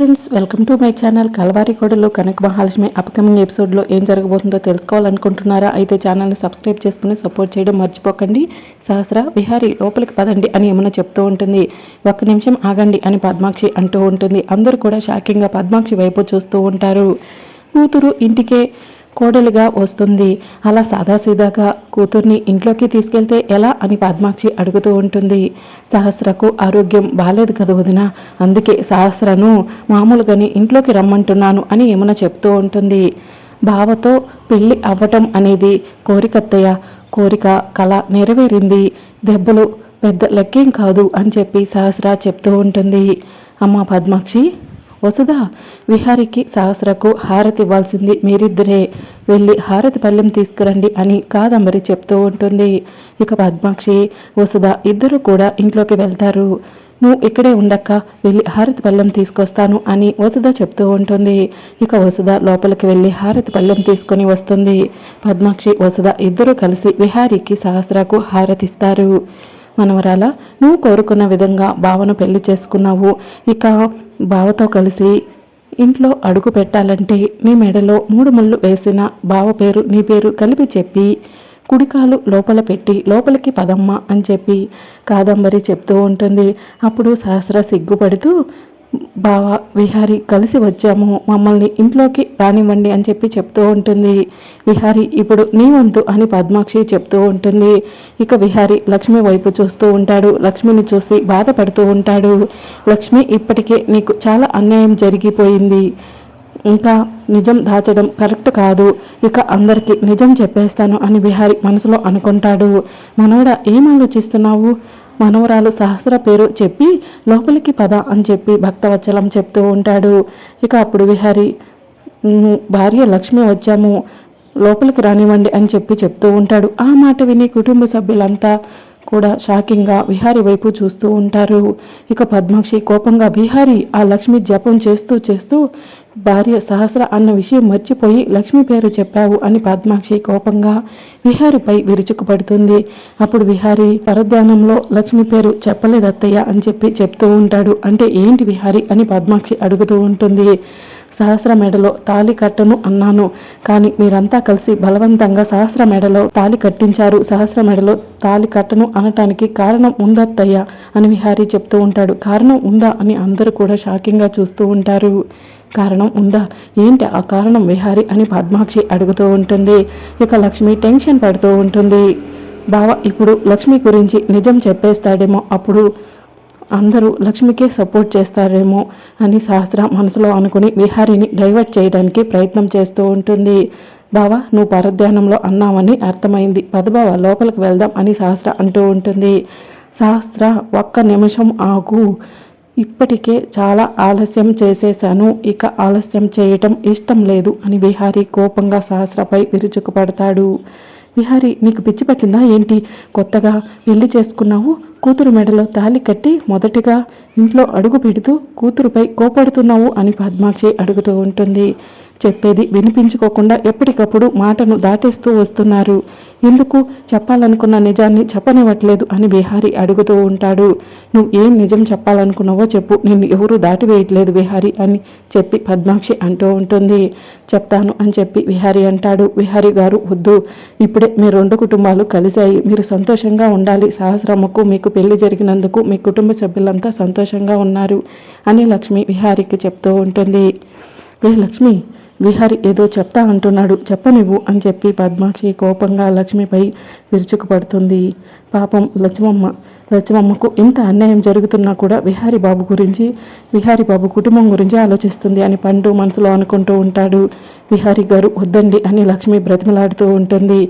Friends welcome to my channel కలవారి కోడలు కనక Mahalakshmi. Upcoming ఎపిసోడ్లో ఏం జరగబోతుందో తెలుసుకోవాలనుకుంటున్నారా? అయితే ఛానల్ని సబ్స్క్రైబ్ చేసుకుని సపోర్ట్ చేయడం మర్చిపోకండి. సహస్ర విహారి లోపలికి పదండి అని ఏమైనా చెప్తూ ఉంటుంది. ఒక్క నిమిషం ఆగండి అని పద్మాక్షి అంటూ ఉంటుంది. అందరూ కూడా షాకింగ్గా పద్మాక్షి వైపు చూస్తూ ఉంటారు. కూతురు ఇంటికే కోడలిగా వస్తుంది. అలా సాదాసీదాగా కూతుర్ని ఇంట్లోకి తీసుకెళ్తే ఎలా అని పద్మాక్షి అడుగుతూ ఉంటుంది. సహస్రకు ఆరోగ్యం బాలేదు కదా వదిన. అందుకే సహస్రను మామూలుగాని ఇంట్లోకి రమ్మంటున్నాను అని యమున చెప్తూ ఉంటుంది. బావతో పెళ్ళి అవ్వటం అనేది కోరికత్తయ్య. కోరిక కళ నెరవేరింది. దెబ్బలు పెద్ద లెక్కేం కాదు అని చెప్పి సహస్ర చెప్తూ ఉంటుంది. అమ్మ పద్మాక్షి! వసుధ విహారికి సహస్రకు హారతి ఇవ్వాల్సింది మీరిద్దరే. వెళ్ళి హారతి పళ్ళెం తీసుకురండి అని కాదంబరి చెప్తూ ఉంటుంది. ఇక పద్మాక్షి వసుధ ఇద్దరు కూడా ఇంట్లోకి వెళ్తారు. నువ్వు ఇక్కడే ఉండక్క వెళ్ళి హారతి పళ్ళెం తీసుకొస్తాను అని వసుధ చెప్తూ ఉంటుంది. ఇక వసుధ లోపలికి వెళ్ళి హారతి పళ్ళెం తీసుకొని వస్తుంది. పద్మాక్షి వసుధ ఇద్దరూ కలిసి విహారికి సహస్రకు హారతిస్తారు. మనవరాల నువ్వు కోరుకున్న విధంగా బావను పెళ్ళి చేసుకున్నావు. ఇక బావతో కలిసి ఇంట్లో అడుగు పెట్టాలంటే నీ మెడలో మూడు ముళ్ళు వేసిన బావ పేరు నీ పేరు కలిపి చెప్పి కుడికాలు లోపల పెట్టి లోపలికి పదమ్మ అని చెప్పి కాదంబరి చెప్తూ ఉంటుంది. అప్పుడు సహస్ర సిగ్గుపడుతూ బావ విహారి కలిసి వచ్చాము. మమ్మల్ని ఇంట్లోకి రానివ్వండి అని చెప్పి చెప్తూ ఉంటుంది. విహారి ఇప్పుడు నీ వంతు అని పద్మాక్షి చెప్తూ ఉంటుంది. ఇక విహారి లక్ష్మి వైపు చూస్తూ ఉంటాడు. లక్ష్మిని చూసి బాధపడుతూ ఉంటాడు. లక్ష్మి ఇప్పటికే నీకు చాలా అన్యాయం జరిగిపోయింది. ఇంకా నిజం దాచడం కరెక్ట్ కాదు. ఇక అందరికీ నిజం చెప్పేస్తాను అని విహారి మనసులో అనుకుంటాడు. మనవడ ఏం ఆలోచిస్తున్నావు? మనవరాలు సహస్ర పేరు చెప్పి లోపలికి పద అని చెప్పి భక్తవచ్చలం చెప్తూ ఉంటాడు. ఇక అప్పుడు విహారి భార్య లక్ష్మి వచ్చాము లోపలికి రానివ్వండి అని చెప్పి చెప్తూ ఉంటాడు. ఆ మాట విని కుటుంబ సభ్యులంతా కూడా షాకింగ్గా విహారి వైపు చూస్తూ ఉంటారు. ఇక పద్మాక్షి కోపంగా విహారి ఆ లక్ష్మి జపం చేస్తూ చేస్తూ భార్య సహస్ర అన్న విషయం మర్చిపోయి లక్ష్మి పేరు చెప్పావు అని పద్మాక్షి కోపంగా విహారిపై విరుచుకుపడుతుంది. అప్పుడు విహారి పరధ్యానంలో లక్ష్మి పేరు చెప్పలేదత్తయ్య అని చెప్పి చెప్తూ ఉంటాడు. అంటే ఏంటి విహారి అని పద్మాక్షి అడుగుతూ ఉంటుంది. సహస్ర మెడలో తాలి కట్టను అన్నాను. కానీ మీరంతా కలిసి బలవంతంగా సహస్ర మెడలో తాలి కట్టించారు. సహస్ర మెడలో తాలి కట్టను అనటానికి కారణం ఉందత్తయ్య అని విహారీ చెప్తూ ఉంటాడు. కారణం ఉందా అని అందరూ కూడా షాకింగ్గా చూస్తూ ఉంటారు. కారణం ఉందా? ఏంటి ఆ కారణం విహారీ అని పద్మాక్షి అడుగుతూ ఉంటుంది. ఇక లక్ష్మి టెన్షన్ పడుతూ ఉంటుంది. బావ ఇప్పుడు లక్ష్మి గురించి నిజం చెప్పేస్తాడేమో అప్పుడు అందరూ లక్ష్మికే సపోర్ట్ చేస్తారేమో అని సహస్ర మనసులో అనుకుని విహారిని డైవర్ట్ చేయడానికి ప్రయత్నం చేస్తూ ఉంటుంది. బావా నువ్వు పరధ్యానంలో అన్నావని అర్థమైంది. పదబావ లోపలికి వెళ్దాం అని సహస్ర అంటూ ఉంటుంది. సహస్ర ఒక్క నిమిషం ఆగు. ఇప్పటికే చాలా ఆలస్యం చేసేశాను. ఇక ఆలస్యం చేయటం ఇష్టం లేదు అని విహారీ కోపంగా సహస్రపై విరుచుకుపడతాడు. విహారి నీకు పిచ్చి పట్టిందా ఏంటి? కొత్తగా పెళ్ళి చేసుకున్నావు? కూతురు మెడలో తాలి కట్టి మొదటిగా ఇంట్లో అడుగు పెడుతూ కూతురుపై కోపడుతున్నావు అని పద్మాక్షి అడుగుతూ ఉంటుంది. చెప్పేది వినిపించుకోకుండా ఎప్పటికప్పుడు మాటను దాటేస్తూ వస్తున్నారు. ఎందుకు? చెప్పాలనుకున్న నిజాన్ని చెప్పనివ్వట్లేదు అని విహారి అడుగుతూ ఉంటాడు. నువ్వు ఏం నిజం చెప్పాలనుకున్నావో చెప్పు. నిన్ను ఎవరూ దాటివేయట్లేదు విహారి అని చెప్పి పద్మాక్షి అంటూ ఉంటుంది. చెప్తాను అని చెప్పి విహారి అంటాడు. విహారి గారు వద్దు. ఇప్పుడే మీ రెండు కుటుంబాలు కలిశాయి. మీరు సంతోషంగా ఉండాలి. సహస్రమ్మకు మీకు పెళ్ళి జరిగినందుకు మీ కుటుంబ సభ్యులంతా సంతోషంగా ఉన్నారు అని లక్ష్మి విహారికి చెప్తూ ఉంటుంది. ఏ లక్ష్మి? విహారి ఏదో చెప్తా అంటున్నాడు. చెప్పనివ్వు అని చెప్పి పద్మాక్షి కోపంగా లక్ష్మిపై విరుచుకుపడుతుంది. పాపం లక్ష్మమ్మ లక్ష్మమ్మకు ఇంత అన్యాయం జరుగుతున్నా కూడా విహారి బాబు గురించి విహారి బాబు కుటుంబం గురించి ఆలోచిస్తుంది అని పండు మనసులో అనుకుంటూ ఉంటాడు. విహారి గారు వద్దండి అని లక్ష్మి బ్రతిమలాడుతూ ఉంటుంది.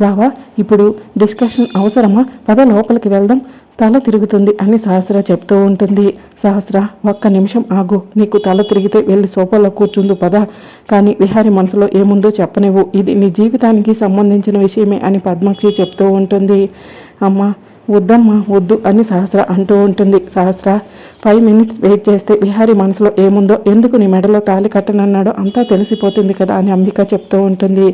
బావా ఇప్పుడు డిస్కషన్ అవసరమా? పద లోపలికి వెళ్దాం. తల తిరుగుతుంది అని సహస్ర చెప్తూ ఉంటుంది. సహస్ర ఒక్క నిమిషం ఆగు. నీకు తల తిరిగితే వెళ్ళి సోఫాలో కూర్చుందు పద. కానీ విహారి మనసులో ఏముందో చెప్పనివ్వు. ఇది నీ జీవితానికి సంబంధించిన విషయమే అని పద్మాక్షి చెప్తూ ఉంటుంది. అమ్మ వద్దమ్మా వద్దు అని సహస్ర అంటూ ఉంటుంది. సహస్ర ఫైవ్ మినిట్స్ వెయిట్ చేస్తే విహారి మనసులో ఏముందో ఎందుకు నీ మెడలో తాళి కట్టనన్నాడో అంతా తెలిసిపోతుంది కదా అని అంబిక చెప్తూ ఉంటుంది.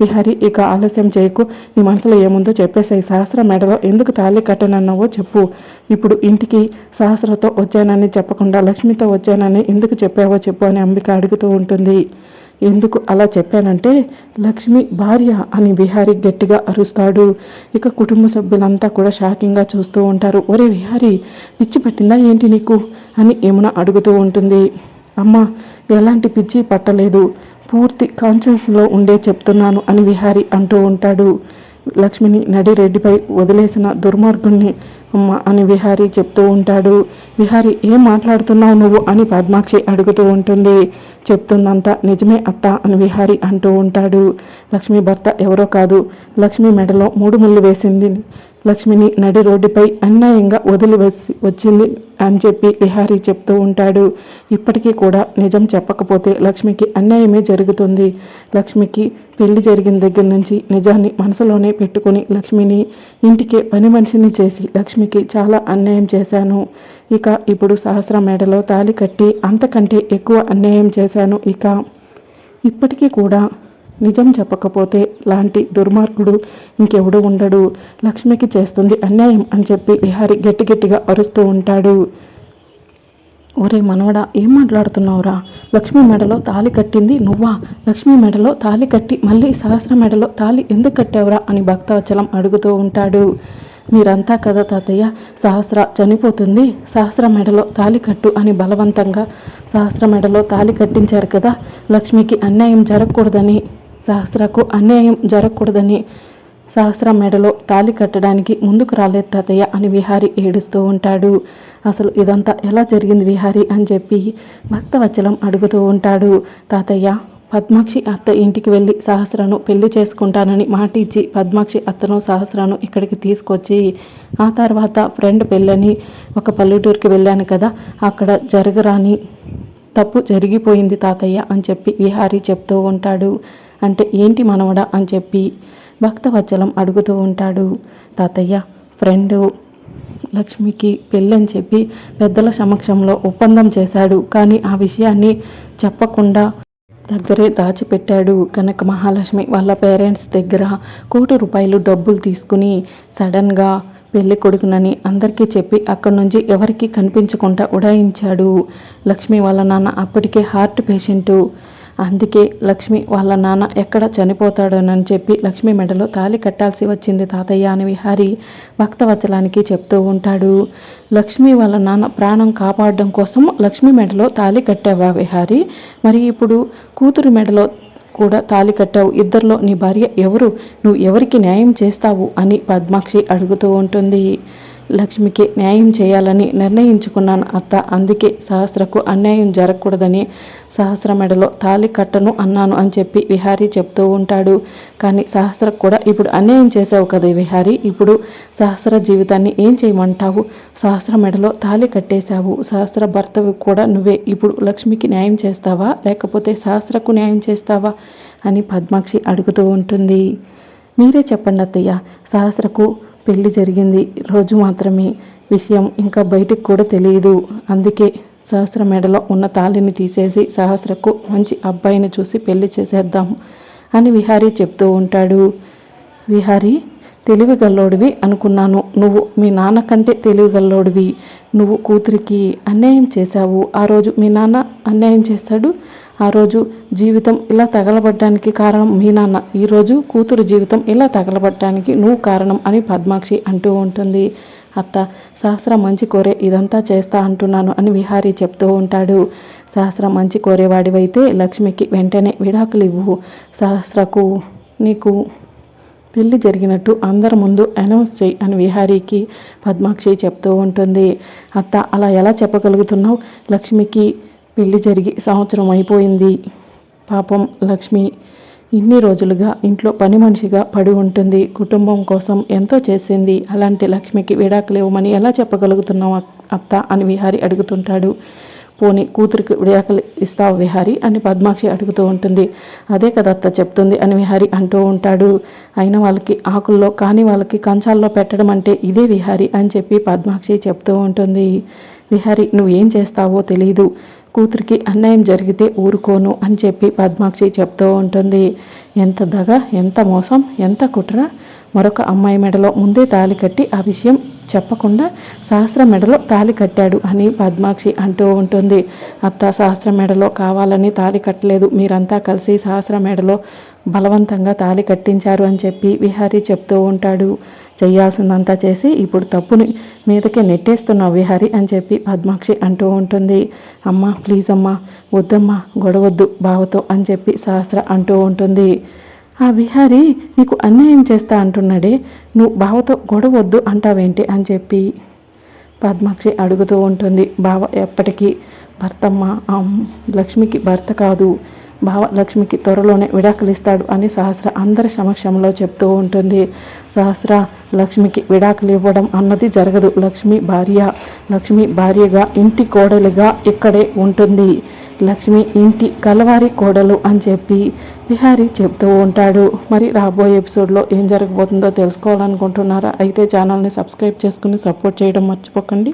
విహారి ఇక ఆలస్యం చేయకు. నీ మనసులో ఏముందో చెప్పేసాయి సహస్ర మెడలో ఎందుకు తాళి కట్టనన్నావో చెప్పు. ఇప్పుడు ఇంటికి సహస్రతో వచ్చానని చెప్పకుండా లక్ష్మితో వచ్చానని ఎందుకు చెప్పావో చెప్పు అని అంబిక అడుగుతూ ఉంటుంది. ఎందుకు అలా చెప్పానంటే లక్ష్మి భార్య అని విహారి గట్టిగా అరుస్తాడు. ఇక కుటుంబ సభ్యులంతా కూడా షాకింగ్గా చూస్తూ ఉంటారు. ఒరే విహారి పిచ్చి పట్టిందా ఏంటి నీకు? అని యమున అడుగుతూ ఉంటుంది. అమ్మ ఎలాంటి పిచ్చి పట్టలేదు. పూర్తి కాన్షియస్లో ఉండే చెప్తున్నాను అని విహారి అంటూ ఉంటాడు. లక్ష్మిని నడిరెడ్డిపై వదిలేసిన దుర్మార్గుణ్ణి అమ్మ అని విహారి చెప్తూ ఉంటాడు. విహారి ఏం మాట్లాడుతున్నావు నువ్వు? అని పద్మాక్షి అడుగుతూ ఉంటుంది. చెప్తుందంతా నిజమే అత్త అని విహారి అంటూ ఉంటాడు. లక్ష్మి భర్త ఎవరో కాదు. లక్ష్మి మెడలో మూడు ముళ్ళు వేసింది. లక్ష్మిని నడి రోడ్డుపై అన్యాయంగా వదిలి వచ్చి- వచ్చింది అని చెప్పి విహారీ చెప్తూ ఉంటాడు. ఇప్పటికీ కూడా నిజం చెప్పకపోతే లక్ష్మికి అన్యాయమే జరుగుతుంది. లక్ష్మికి పెళ్ళి జరిగిన దగ్గర నుంచి నిజాన్ని మనసులోనే పెట్టుకుని లక్ష్మిని ఇంటికే పని మనిషిని చేసి లక్ష్మికి చాలా అన్యాయం చేశాను. ఇక ఇప్పుడు సహస్ర మేడలో తాళి కట్టి అంతకంటే ఎక్కువ అన్యాయం చేశాను ఇక. ఇప్పటికీ కూడా నిజం చెప్పకపోతే లాంటి దుర్మార్గుడు ఇంకెవడు ఉండడు. లక్ష్మికి చేస్తుంది అన్యాయం అని చెప్పి విహారి గట్టి గట్టిగా అరుస్తూ ఉంటాడు. ఒరే మనవడా ఏం మాట్లాడుతున్నావురా? లక్ష్మి మెడలో తాలి కట్టింది నువ్వా? లక్ష్మి మెడలో తాలి కట్టి మళ్ళీ సహస్ర మెడలో తాలి ఎందుకు కట్టావురా అని భక్తవచలం అడుగుతూ ఉంటాడు. మీరంతా కదా తాతయ్య సహస్ర చనిపోతుంది. సహస్ర మెడలో తాలి కట్టు అని బలవంతంగా సహస్ర మెడలో తాలి కట్టించారు కదా? లక్ష్మికి అన్యాయం జరగకూడదని సహస్రకు అన్యాయం జరగకూడదని సహస్ర మెడలో తాలి కట్టడానికి ముందుకు రాలేదు తాతయ్య అని విహారి ఏడుస్తూ ఉంటాడు. అసలు ఇదంతా ఎలా జరిగింది విహారి అని చెప్పి భక్తవచలం అడుగుతూ ఉంటాడు. తాతయ్య పద్మాక్షి అత్త ఇంటికి వెళ్ళి సహస్రను పెళ్ళి చేసుకుంటానని మాట ఇచ్చి పద్మాక్షి అత్తను సహస్రను ఇక్కడికి తీసుకొచ్చి ఆ తర్వాత ఫ్రెండ్ పెళ్ళని ఒక పల్లెటూరుకి వెళ్ళాను కదా అక్కడ జరగరాని తప్పు జరిగిపోయింది తాతయ్య అని చెప్పి విహారీ చెప్తూ ఉంటాడు. అంటే ఏంటి మనవడా అని చెప్పి భక్తవచ్చలం అడుగుతూ ఉంటాడు. తాతయ్య ఫ్రెండు లక్ష్మికి పెళ్ళని చెప్పి పెద్దల సమక్షంలో ఒప్పందం చేశాడు. కానీ ఆ విషయాన్ని చెప్పకుండా దగ్గరే దాచిపెట్టాడు. కనుక మహాలక్ష్మి వాళ్ళ పేరెంట్స్ దగ్గర కోటి రూపాయలు డబ్బులు తీసుకుని సడన్గా పెళ్ళి కొడుకునని అందరికీ చెప్పి అక్కడి నుంచి ఎవరికి కనిపించకుండా ఉడాయించాడు. లక్ష్మి వాళ్ళ నాన్న అప్పటికే హార్ట్ పేషెంటు. అందుకే లక్ష్మి వాళ్ళ నాన్న ఎక్కడ చనిపోతాడోనని చెప్పి లక్ష్మి మెడలో తాళి కట్టాల్సి వచ్చింది తాతయ్య అని విహారి భక్తవచలానికి చెప్తూ ఉంటాడు. లక్ష్మి వాళ్ళ నాన్న ప్రాణం కాపాడడం కోసం లక్ష్మి మెడలో తాళి కట్టావా విహారి? మరి ఇప్పుడు కూతురు మెడలో కూడా తాళి కట్టావు. ఇద్దరిలో నీ భార్య ఎవరు? నువ్వు ఎవరికి న్యాయం చేస్తావు? అని పద్మాక్షి అడుగుతూ ఉంటుంది. లక్ష్మికి న్యాయం చేయాలని నిర్ణయించుకున్నాను అత్త. అందుకే సహస్రకు అన్యాయం జరగకూడదని సహస్ర మెడలో తాళి కట్టను అన్నాను అని చెప్పి విహారీ చెప్తూ ఉంటాడు. కానీ సహస్రకు కూడా ఇప్పుడు అన్యాయం చేసావు కదా విహారీ. ఇప్పుడు సహస్ర జీవితాన్ని ఏం చేయమంటావు? సహస్ర మెడలో తాళి కట్టేశావు. సహస్ర భర్తవి కూడా నువ్వే. ఇప్పుడు లక్ష్మికి న్యాయం చేస్తావా? లేకపోతే సహస్రకు న్యాయం చేస్తావా? అని పద్మాక్షి అడుగుతూ ఉంటుంది. మీరే చెప్పండి అత్తయ్య. సహస్రకు పెళ్ళి జరిగింది. రోజు మాత్రమే విషయం ఇంకా బయటికి కూడా తెలియదు అందుకే సహస్ర మెడలో ఉన్న తాళిని తీసేసి సహస్రకు మంచి అబ్బాయిని చూసి పెళ్ళి చేసేద్దాం అని విహారీ చెప్తూ ఉంటాడు. విహారీ తెలివిగల్లోడివి అనుకున్నాను. నువ్వు మీ నాన్న కంటే తెలివి గల్లోడివి. నువ్వు కూతురికి అన్యాయం చేశావు. ఆ రోజు మీ నాన్న అన్యాయం చేశాడు ఆ రోజు జీవితం ఇలా తగలబడ్డానికి కారణం మీ నాన్న. ఈరోజు కూతురు జీవితం ఇలా తగలబడ్డానికి నువ్వు కారణం అని పద్మాక్షి అంటూ ఉంటుంది. అత్త సహస్ర మంచి కోరే ఇదంతా చేస్తా అంటున్నాను అని విహారీ చెప్తూ ఉంటాడు. సహస్ర మంచి కోరేవాడివైతే లక్ష్మికి వెంటనే విడాకులు ఇవ్వు. సహస్రకు నీకు పెళ్ళి జరిగినట్టు అందరి ముందు అనౌన్స్ చేయి అని విహారీకి పద్మాక్షి చెప్తూ ఉంటుంది. అత్త అలా ఎలా చెప్పగలుగుతున్నావు? లక్ష్మికి పెళ్ళి జరిగి సంవత్సరం అయిపోయింది. పాపం లక్ష్మి ఇన్ని రోజులుగా ఇంట్లో పని మనిషిగా పడి ఉంటుంది. కుటుంబం కోసం ఎంతో చేసింది. అలాంటి లక్ష్మికి విడాకులు ఇవ్వమని ఎలా చెప్పగలుగుతున్నావు అత్త అని విహారి అడుగుతుంటాడు. పోనీ కూతురికి విడాకులు ఇస్తావు విహారి అని పద్మాక్షి అడుగుతూ ఉంటుంది. అదే కదా అత్త చెప్తుంది అని విహారి అంటూ ఉంటాడు. అయిన వాళ్ళకి ఆకుల్లో కాని వాళ్ళకి కంచాల్లో పెట్టడం అంటే ఇదే విహారి అని చెప్పి పద్మాక్షి చెప్తూ ఉంటుంది. విహారి నువ్వేం చేస్తావో తెలియదు కూతురికి అన్యాయం జరిగితే ఊరుకోను అని చెప్పి పద్మాక్షి చెప్తూ ఉంటుంది. ఎంత దగ ఎంత మోసం ఎంత కుట్ర? మరొక అమ్మాయి మెడలో ముందే తాళి కట్టి ఆ విషయం చెప్పకుండా సహస్ర మెడలో తాళి కట్టాడు అని పద్మాక్షి అంటూ ఉంటుంది. అత్త సహస్ర మెడలో కావాలని తాళి కట్టలేదు. మీరంతా కలిసి సహస్ర మెడలో బలవంతంగా తాళి కట్టించారు అని చెప్పి విహారీ చెప్తూ ఉంటాడు. చేయాల్సిందంతా చేసి ఇప్పుడు తప్పుని మీదకే నెట్టేస్తున్నావు విహారీ అని చెప్పి పద్మాక్షి అంటూ ఉంటుంది. అమ్మ ప్లీజ్ అమ్మా వద్దమ్మా గొడవద్దు బావతో అని చెప్పి సహస్ర అంటూ ఉంటుంది. ఆ విహారీ నీకు అన్యాయం చేస్తా అంటున్నాడే నువ్వు బావతో గొడవద్దు అంటావేంటి అని చెప్పి పద్మాక్షి అడుగుతూ ఉంటుంది. బావ ఎప్పటికీ భర్తమ్మ లక్ష్మికి భర్త కాదు. భావ లక్ష్మికి త్వరలోనే విడాకులిస్తాడు అని సహస్ర అందరి సమక్షంలో చెప్తూ ఉంటుంది. సహస్ర లక్ష్మికి విడాకులు ఇవ్వడం అన్నది జరగదు. లక్ష్మి భార్య లక్ష్మి భార్యగా ఇంటి కోడలిగా ఇక్కడే ఉంటుంది. లక్ష్మి ఇంటి కలవారి కోడలు అని చెప్పి విహారీ చెప్తూ ఉంటాడు. మరి రాబోయే ఎపిసోడ్లో ఏం జరగబోతుందో తెలుసుకోవాలనుకుంటున్నారా? అయితే ఛానల్ని సబ్స్క్రైబ్ చేసుకుని సపోర్ట్ చేయడం మర్చిపోకండి.